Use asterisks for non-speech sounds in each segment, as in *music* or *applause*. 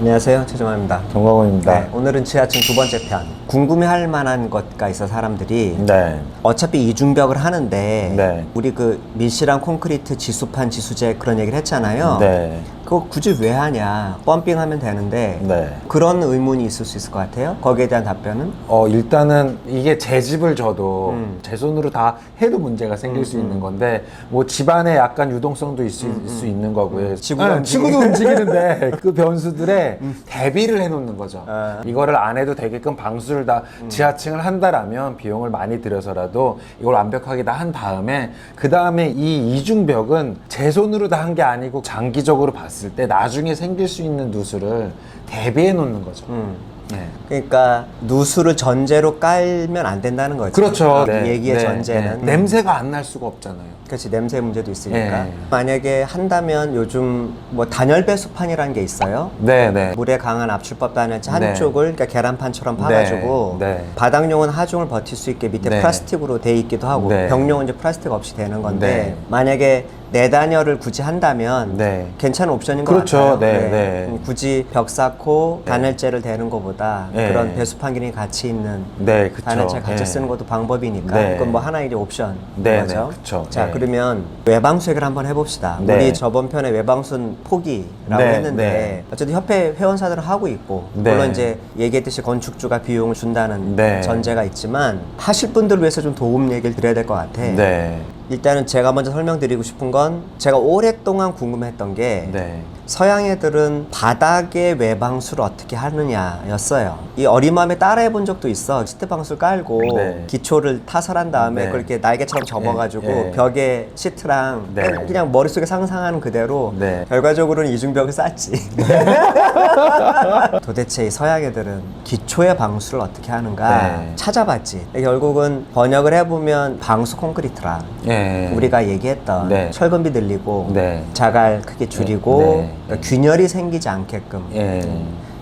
안녕하세요. 최정환입니다. 정광훈입니다. 네, 오늘은 지하층 두 번째 편. 궁금해할 만한 것가 있어 사람들이 네. 어차피 이중벽을 하는데 네. 우리 그 밀실한 콘크리트 지수판 지수제 그런 얘기를 했잖아요. 네. 그거 굳이 왜 하냐? 펌핑하면 되는데 네. 그런 의문이 있을 수 있을 것 같아요. 거기에 대한 답변은 어, 일단은 이게 제 집을 져도 음. 제 손으로 다 해도 문제가 생길 수 있는 건데 뭐 집안에 약간 유동성도 있을 수 있는 거고요. 지구가 네, 움직이는. 지구도 움직이는데 *laughs* 그 변수들에 대비를 해놓는 거죠. 아. 이거를 안 해도 되게끔 방수를 다 지하층을 한다라면 비용을 많이 들여서라도 이걸 완벽하게 다 한 다음에 그 다음에 이 이중벽은 제 손으로 다 한 게 아니고 장기적으로 봤을 때 나중에 생길 수 있는 누수를 대비해 놓는 거죠. 음. 네. 그러니까 누수를 전제로 깔면 안 된다는 거죠. 그렇죠. 이 네, 얘기의 네, 전제는 네. 냄새가 안 날 수가 없잖아요. 그렇지 냄새 문제도 있으니까 네. 만약에 한다면 요즘 뭐 단열 배수판이라는 게 있어요. 네, 네. 물에 강한 압출법 단열재 네. 한쪽을 그러니까 계란판처럼 파가지고 네, 네. 바닥용은 하중을 버틸 수 있게 밑에 네. 플라스틱으로 돼 있기도 하고 네. 벽용은 이제 플라스틱 없이 되는 건데 네. 만약에 내단열을 굳이 한다면 네. 괜찮은 옵션인 것 그렇죠. 같아요. 네, 네. 음, 굳이 벽 쌓고 네. 단열재를 대는 것보다 네. 그런 배수판 기능이 같이 있는 네, 그쵸. 단열재 같이 네. 쓰는 것도 방법이니까 네. 그건 뭐 하나의 이제 옵션 네, 거죠. 네, 그쵸. 자 네. 그러면 외방수액을 한번 해봅시다. 네. 우리 저번 편에 외방순 포기라고 네, 했는데 네. 어쨌든 협회 회원사들은 하고 있고 네. 물론 이제 얘기했듯이 건축주가 비용을 준다는 네. 전제가 있지만 하실 분들 을 위해서 좀 도움 얘기를 드려야 될 것 같아. 네. 일단은 제가 먼저 설명드리고 싶은 건 제가 오랫동안 궁금했던 게 네. 서양 애들은 바닥에 외방수를 어떻게 하느냐였어요. 이 어림함에 따라해 본 적도 있어. 시트 방수를 깔고 네. 기초를 타설한 다음에 네. 그걸 이렇게 날개처럼 접어가지고 예. 벽에 시트랑 네. 그냥 머릿속에 상상하는 그대로 네. 결과적으로는 이중벽을 쌓지. *laughs* 도대체 이 서양 애들은 기초의 방수를 어떻게 하는가 네. 찾아봤지. 결국은 번역을 해보면 방수 콘크리트라. 예. 우리가 얘기했던 네. 철근비 늘리고 네. 자갈 크게 줄이고 네. 그러니까 균열이 생기지 않게끔 예.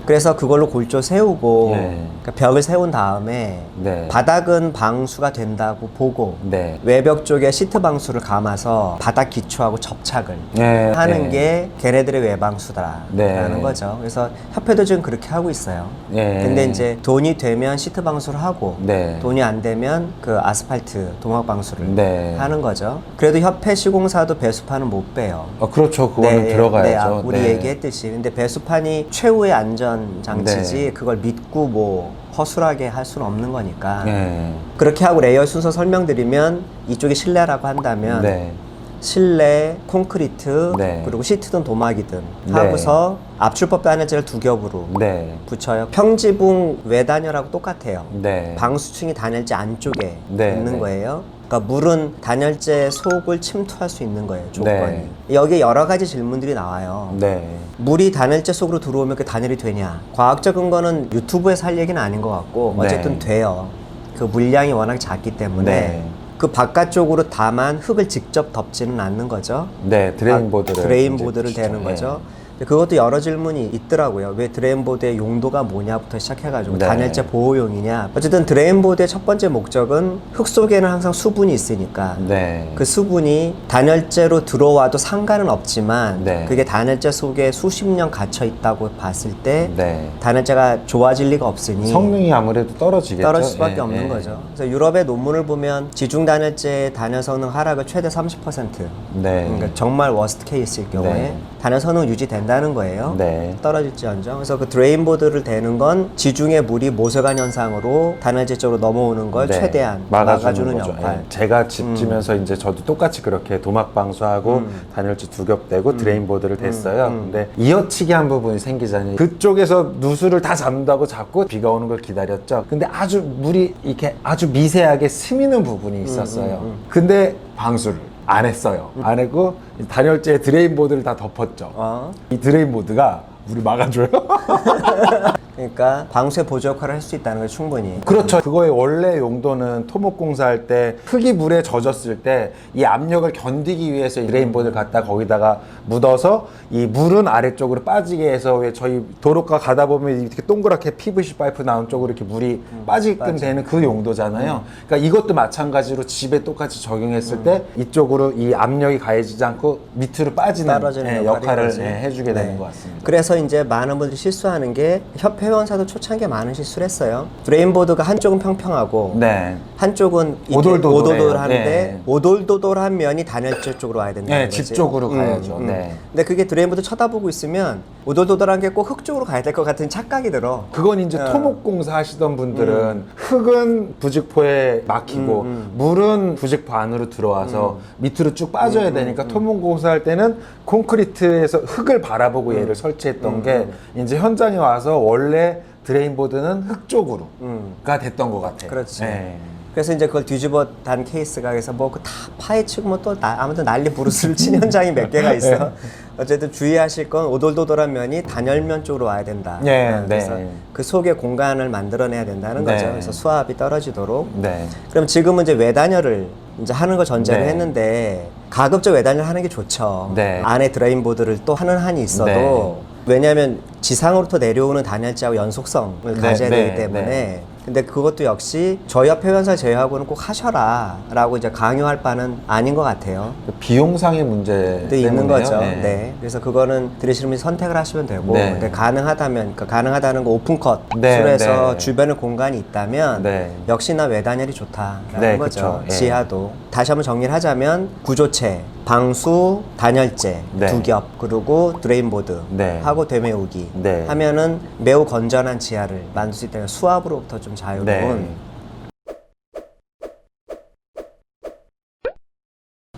그래서 그걸로 골조 세우고 네. 그러니까 벽을 세운 다음에 네. 바닥은 방수가 된다고 보고 네. 외벽 쪽에 시트 방수를 감아서 바닥 기초하고 접착을 예. 하는 예. 게 걔네들의 외방수다라는 네. 거죠. 그래서 협회도 지금 그렇게 하고 있어요. 예. 근데 이제 돈이 되면 시트 방수를 하고 네. 돈이 안 되면 그 아스팔트 동학 방수를 네. 하는 거죠. 그래도 협회 시공사도 배수판은 못 빼요. 어, 그렇죠. 그거는 네, 들어가야죠. 네, 아, 우리 네. 얘기했듯이 근데 배수판이 최후의 안전 장치지 네. 그걸 믿고 뭐 허술하게 할 수는 없는 거니까 예. 그렇게 하고 레이어 순서 설명드리면 이쪽이 실내라고 한다면 네. 실내 콘크리트 네. 그리고 시트든 도마기든 네. 하고서 압출법 단열재를 두 겹으로 네. 붙여요. 평지붕 외단열하고 똑같아요. 네. 방수층이 단열재 안쪽에 네, 있는 네. 거예요. 그러니까 물은 단열재 속을 침투할 수 있는 거예요. 조건이. 네. 여기에 여러 가지 질문들이 나와요. 네. 물이 단열재 속으로 들어오면 그 단열이 되냐? 과학적 근거는 유튜브에서 할 얘기는 아닌 것 같고 네. 어쨌든 돼요. 그 물량이 워낙 작기 때문에 네. 그 바깥쪽으로 다만 흙을 직접 덮지는 않는 거죠. 네. 드레인보드를. 아, 드레인 보드를 이제 대는 붙이죠. 거죠. 근데 그것도 여러 질문이 있더라고요. 왜 드레인보드의 용도가 뭐냐부터 시작해가지고 네. 단열재 보호용이냐. 어쨌든 드레인보드의 첫 번째 목적은 흙 속에는 항상 수분이 있으니까 예. 네. 그 수분이 단열재로 들어와도 상관은 없지만 네. 그게 단열재 속에 수십 년 갇혀 있다고 봤을 때 네. 단열재가 좋아질 리가 없으니 성능이 아무래도 떨어지겠죠. 떨어질 수밖에 예, 없는 예. 거죠. 그래서 유럽의 논문을 보면 지중 단열재 단열 성능 하락을 최대 30%. 네. 그러니까 정말 워스트 케이스일 경우에 네. 단열 성능 유지 된다는 거예요. 네. 떨어질지언정. 그래서 그 드레인보드를 대는 건 지중해 물이 모세관 현상으로 단열재 쪽으로 넘어오는 걸 네, 최대한 막아주는, 막아주는, 거죠. 역할. 음. 예. 제가 집 지면서 이제 저도 똑같이 그렇게 도막 방수하고 단열재 두 겹 대고 드레인보드를 댔어요. 음. 근데 이어치기 한 부분이 생기잖아요. 그쪽에서 누수를 다 잡는다고 잡고 비가 오는 걸 기다렸죠. 근데 아주 물이 이렇게 아주 미세하게 스미는 음, 부분이 있었어요. 근데 방수를 안 했어요. 안 했고 단열재 드레인 보드를 다 덮었죠. 어? 이 드레인 보드가 물을 막아줘요. *laughs* 그러니까 방수의 보조 역할을 할 수 있다는 게 충분히. 그렇죠. 그거의 원래 용도는 토목 공사 할 때 흙이 물에 젖었을 때 이 압력을 견디기 위해서 이 드레인보드를 갖다 거기다가 묻어서 이 물은 아래쪽으로 빠지게 해서 왜 저희 도로가 가다 보면 이렇게 동그랗게 PVC 파이프 나온 쪽으로 이렇게 물이 빠지게끔 되는 그 용도잖아요. 그러니까 이것도 마찬가지로 집에 똑같이 적용했을 때 이쪽으로 이 압력이 가해지지 않고 밑으로 빠지는 떨어지는 예, 역할인 역할을 거지. 예, 해주게 네. 되는 것 같습니다. 그래서 이제 많은 분들이 실수하는 게 협회 회원사도 초창기에 많은 실수를 했어요. 브레인보드가 한쪽은 평평하고 네. 한쪽은 오돌도돌해요. 오돌도돌하는데 네. 오돌도돌한 면이 단열재 쪽으로 와야 된다는 네, 거지. 집 쪽으로 가야죠. 네. 근데 그게 드레인보드 쳐다보고 있으면 오돌도돌한 게 꼭 흙 쪽으로 가야 될 것 같은 착각이 들어. 그건 이제 어. 토목공사 하시던 분들은 흙은 부직포에 막히고 음, 물은 부직포 안으로 들어와서 밑으로 쭉 빠져야 되니까 토목공사 할 때는 콘크리트에서 흙을 바라보고 음. 얘를 설치했던 게 이제 현장에 와서 원래 드레인보드는 흙 쪽으로가 음. 됐던 것 같아요. 그렇지. 네. 그래서 이제 그걸 뒤집어 단 케이스가 그래서 뭐 그 다 파헤치고 뭐 또 아무튼 난리 부르스를 *laughs* 친 현장이 몇 개가 있어. 네. 어쨌든 주의하실 건 오돌도돌한 면이 단열면 쪽으로 와야 된다. 네, 어, 그래서 네. 그 속에 공간을 만들어내야 된다는 네. 거죠. 그래서 수압이 떨어지도록. 네. 그럼 지금은 이제 외단열을 이제 하는 거 전제를 네. 했는데 가급적 외단열 하는 게 좋죠. 네. 안에 드레인보드를 또 하는 한이 있어도 네. 왜냐하면 지상으로부터 내려오는 단열재하고 연속성을 네, 가져야 네, 되기 때문에 네. 근데 그것도 역시 저희 협회 회원사 제외하고는 꼭 하셔라 라고 이제 강요할 바는 아닌 것 같아요. 그 비용상의 문제 도 있는 때문에요. 거죠. 네. 그래서 그거는 들으시는 분이 선택을 하시면 되고, 네. 근데 가능하다면, 그러니까 가능하다는 거 오픈컷 네, 으로 해서 네. 주변에 공간이 있다면 네. 역시나 외단열이 좋다라는 네, 거죠. 그쵸. 예. 지하도 다시 한번 정리를 하자면 구조체, 방수, 단열재 네. 두 겹, 그리고 드레인보드 네. 하고 되메우기 네. 하면은 매우 건전한 지하를 만들 수 있다는 수압으로부터 좀 자유로운 네.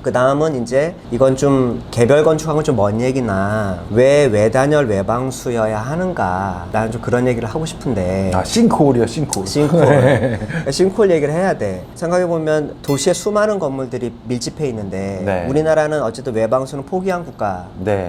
그 다음은 이제 이건 좀 개별 건축하고는 좀먼 얘기나 왜 외단열 외방수여야 하는가 나는 좀 그런 얘기를 하고 싶은데 아 싱크홀이요 싱크홀. 싱크홀 *laughs* 싱크홀 얘기를 해야 돼 생각해보면 도시에 수많은 건물들이 밀집해 있는데 네. 우리나라는 어쨌든 외방수는 포기한 네.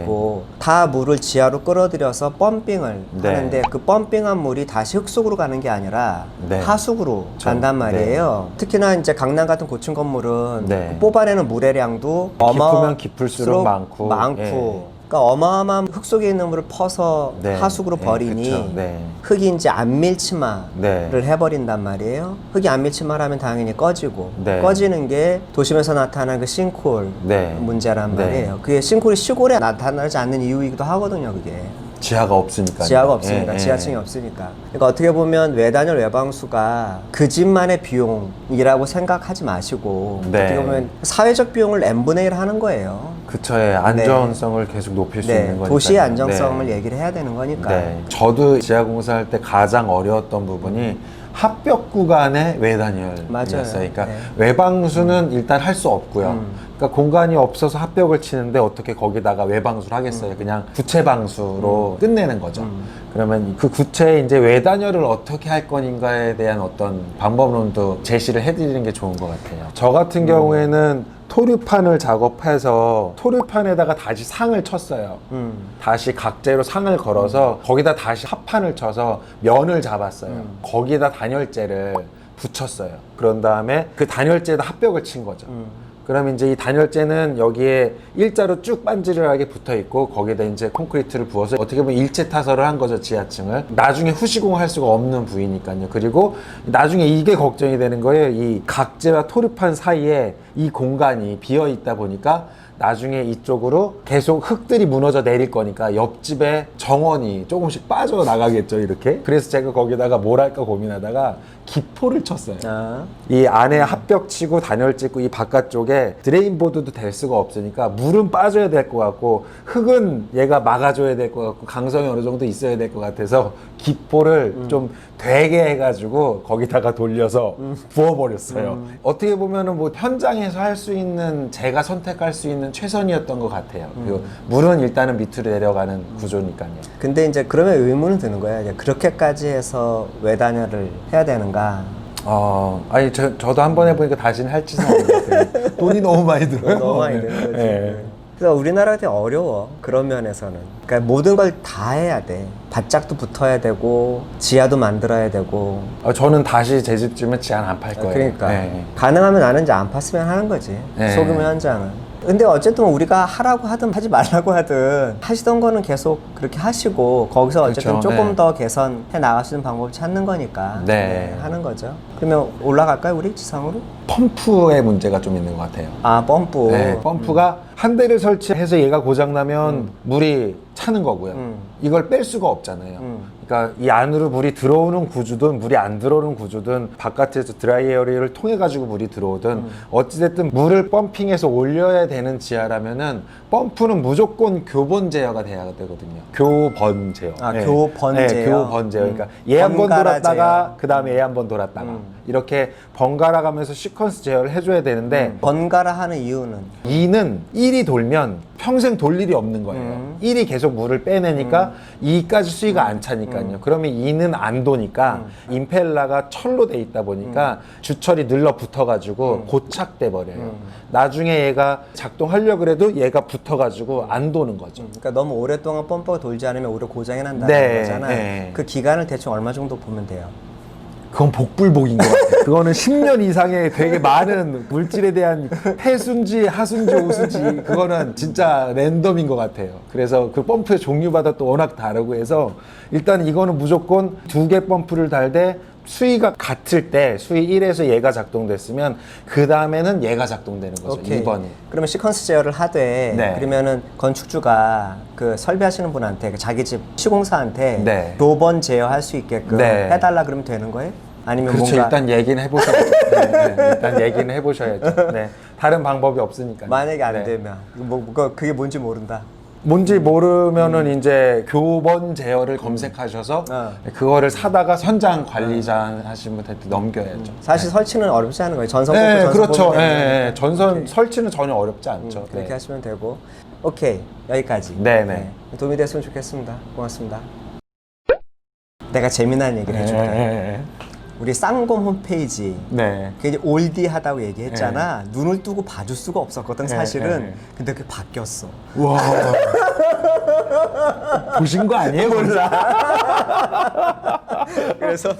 국가고 다 물을 지하로 끌어들여서 펌핑을 네. 하는데 그 펌핑한 물이 다시 흙속으로 가는 게 아니라 네. 하수구로. 간단 말이에요 특히나 이제 강남 같은 고층 건물은 네. 그 뽑아내는 물의 양도 깊으면 깊을수록 많고, 많고. 예. 그러니까 어마어마한 흙 속에 있는 물을 퍼서 네. 하수구로 예, 버리니 그쵸. 네. 흙이 이제 안 밀치마를 네. 해버린단 말이에요. 흙이 안 밀치마라면 당연히 꺼지고 네. 꺼지는 게 도심에서 나타나는 그 싱크홀 네. 문제란 네. 말이에요. 그게 싱크홀이 시골에 나타나지 않는 이유이기도 하거든요. 그게 지하가 없으니까. 지하가 없으니까 예, 예. 지하층이 없으니까. 그러니까 어떻게 보면 외단열 외방수가 그 집만의 비용이라고 생각하지 마시고 네. 어떻게 보면 사회적 비용을 n 분의 1 하는 거예요. 그처의 안전성을 계속 높일 수 네, 있는 거니까. 도시의 안정성을 얘기를 해야 되는 거니까. 네. 저도 지하 공사할 때 가장 어려웠던 부분이 합벽 구간의 외단열이었어요. 맞아요. 그러니까 네. 외방수는 일단 할 수 없고요. 음. 그러니까 공간이 없어서 합벽을 치는데 어떻게 거기다가 외방수를 하겠어요? 그냥 구체 방수로 끝내는 거죠. 음. 그러면 그 구체에 이제 외단열을 어떻게 할 건가에 대한 어떤 방법론도 제시를 해드리는 게 좋은 것 같아요. 저 같은 경우에는 토류판을 작업해서 토류판에다가 다시 상을 쳤어요. 음. 다시 각재로 상을 걸어서 거기다 다시 합판을 쳐서 면을 잡았어요. 음. 거기다 단열재를 붙였어요. 그런 다음에 그 단열재에다 합벽을 친 거죠. 음. 그러면 이제 이 단열재는 여기에 일자로 쭉 반지르하게 붙어 있고 거기다 이제 콘크리트를 부어서 어떻게 보면 일체 타설을 한 거죠 지하층을. 나중에 후시공할 수가 없는 부위니까요. 그리고 나중에 이게 걱정이 되는 거예요. 이 각재와 토르판 사이에 이 공간이 비어 있다 보니까 나중에 이쪽으로 계속 흙들이 무너져 내릴 거니까 옆집에 정원이 조금씩 빠져나가겠죠 이렇게. 그래서 제가 거기다가 뭘 할까 고민하다가 기포를 쳤어요 아. 이 안에 합벽 치고 단열 찍고 이 바깥쪽에 드레인 보드도 될 수가 없으니까 물은 빠져야 될 것 같고 흙은 얘가 막아줘야 될 것 같고 강성이 어느 정도 있어야 될 것 같아서 기포를 좀 되게 해가지고 거기다가 돌려서 부어버렸어요. 어떻게 보면은 뭐 현장에서 할 수 있는 제가 선택할 수 있는 최선이었던 것 같아요. 그리고 물은 일단은 밑으로 내려가는 구조니까요. 근데 이제 그러면 의문은 드는 거야. 이제 그렇게까지 해서 외단열을 해야 되는가? 어, 아니 저, 저도 한 번 해보니까 다시는 할 짓은 것 같아요. *laughs* 돈이 너무 많이 들어요. 너무 많이 드는 거지. 예. 그래서 우리나라가 되게 어려워. 그런 면에서는. 그러니까 모든 걸 다 해야 돼. 바짝도 붙어야 되고, 지하도 만들어야 되고. 어, 저는 다시 제집 주면 지안 안 팔 거예요. 그러니까. 네. 가능하면 나는 이제 안 팠으면 하는 거지. 네. 소규모 현장은. 근데 어쨌든 우리가 하라고 하든 하지 말라고 하든 하시던 거는 계속 그렇게 하시고 거기서 어쨌든 그렇죠. 조금 네. 더 개선해 나갈 수 있는 방법을 찾는 거니까 네. 하는 거죠. 그러면 올라갈까요 우리 지상으로? 펌프의 문제가 좀 있는 것 같아요. 아 펌프. 네, 펌프가 한 대를 설치해서 얘가 고장나면 물이 차는 거고요. 음. 이걸 뺄 수가 없잖아요. 음. 그러니까 이 안으로 물이 들어오는 구조든 물이 안 들어오는 구조든 바깥에서 드라이어리를 통해 가지고 물이 들어오든 음. 어찌됐든 물을 펌핑해서 올려야 되는 지하라면은 펌프는 무조건 교본 제어가 돼야 되거든요. 교번 제어. 아, 교번 네, 제어? 교번 제어. 음. 그러니까 얘 한 번 번갈아 돌았다가 제어. 그 다음에 얘 한 번 돌았다가 음. 이렇게 번갈아 가면서 시퀀스 제어를 해줘야 되는데 번갈아 하는 이유는 2는 1이 돌면 평생 돌 일이 없는 거예요. 음. 1이 계속 물을 빼내니까 2까지 수위가 안 차니까요. 그러면 2는 안 도니까 임펠러가 철로 돼 있다 보니까 주철이 늘러 붙어가지고 고착돼 버려요. 나중에 얘가 작동하려고 해도 얘가 붙어가지고 안 도는 거죠. 그러니까 너무 오랫동안 펌프가 돌지 않으면 오히려 고장이 난다는 네, 거잖아요. 네. 그 기간을 대충 얼마 정도 보면 돼요? 그건 복불복인 것 같아요. 그거는 10년 이상의 되게 많은 물질에 대한 해순지, 하순지, 오순지 그거는 진짜 랜덤인 것 같아요. 그래서 그 펌프의 종류마다 또 워낙 다르고 해서 일단 이거는 무조건 두 개 펌프를 달되 수위가 같을 때 수위 1에서 얘가 작동됐으면 그 다음에는 얘가 작동되는 거죠. 2번이. 그러면 시퀀스 제어를 하되 네. 그러면은 건축주가 그 설비하시는 분한테 그 자기 집 시공사한테 네. 교번 제어할 수 있게끔 네. 해달라 그러면 되는 거예요? 아니면 그렇죠. 뭔가 일단 얘기는 해보셔야죠. *laughs* 네, 네. 일단 얘기는 해보셔야죠. 네. 다른 방법이 없으니까. 만약에 안 네. 되면 뭐, 뭐 그게 뭔지 모른다. 뭔지 모르면은 이제 교본 제어를 검색하셔서 어. 그거를 사다가 현장 관리자 하신 분한테 넘겨야죠. 사실 설치는 어렵지 않은 거예요. 전선 네, 전선 그렇죠. 예, 되는 예. 전선 설치는 전혀 어렵지 않죠. 음, 그렇게 네. 하시면 되고 오케이 여기까지 네, 네. 도움이 됐으면 좋겠습니다 고맙습니다 내가 재미난 얘기를 네, 해줄게 네, 우리 쌍곰 홈페이지 네. 그게 이제 올디하다고 얘기했잖아 눈을 뜨고 봐줄 수가 없었거든 사실은 네. 근데 그게 바뀌었어 와. *laughs* 보신 거 아니에요? 몰라. *laughs* 그래서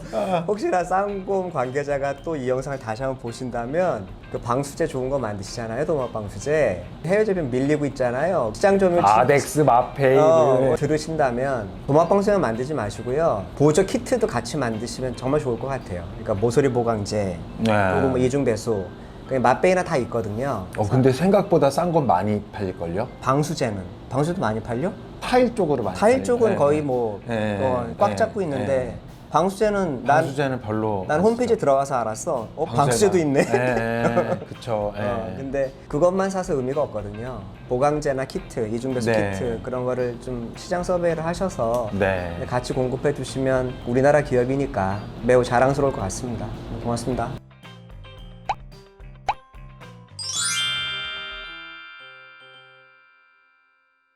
혹시나 쌍곰 관계자가 또 이 영상을 다시 한번 보신다면 그 방수제 좋은 거 만드시잖아요 도마 방수제 해외 제품 밀리고 있잖아요 시장 점유 아덱스, 마페이. 어, 네. 뭐 들으신다면 도마방수만 만들지 마시고요 보조 키트도 같이 만드시면 정말 좋을 것 같아요 그러니까 모서리 보강제 네. 그리고 뭐 이중 배수 그냥 맛배기나 다 있거든요 어, 근데 생각보다 싼 건 많이 팔릴걸요? 방수제는 방수도 많이 팔려? 타일 쪽으로 많이 타일 팔려요. 쪽은 네, 거의 네. 뭐 네, 어, 꽉 네, 잡고 있는데 네. 방수제는 난 방수제는 별로. 난 홈페이지에 들어가서 알았어. 어, 방수제도 있네. 네, *laughs* 그쵸. 네. 어, 근데 그것만 사서 의미가 없거든요. 보강제나 키트, 이중배수 네. 키트 그런 거를 좀 시장 서베이를 하셔서 네. 같이 공급해 주시면 우리나라 기업이니까 매우 자랑스러울 것 같습니다. 고맙습니다.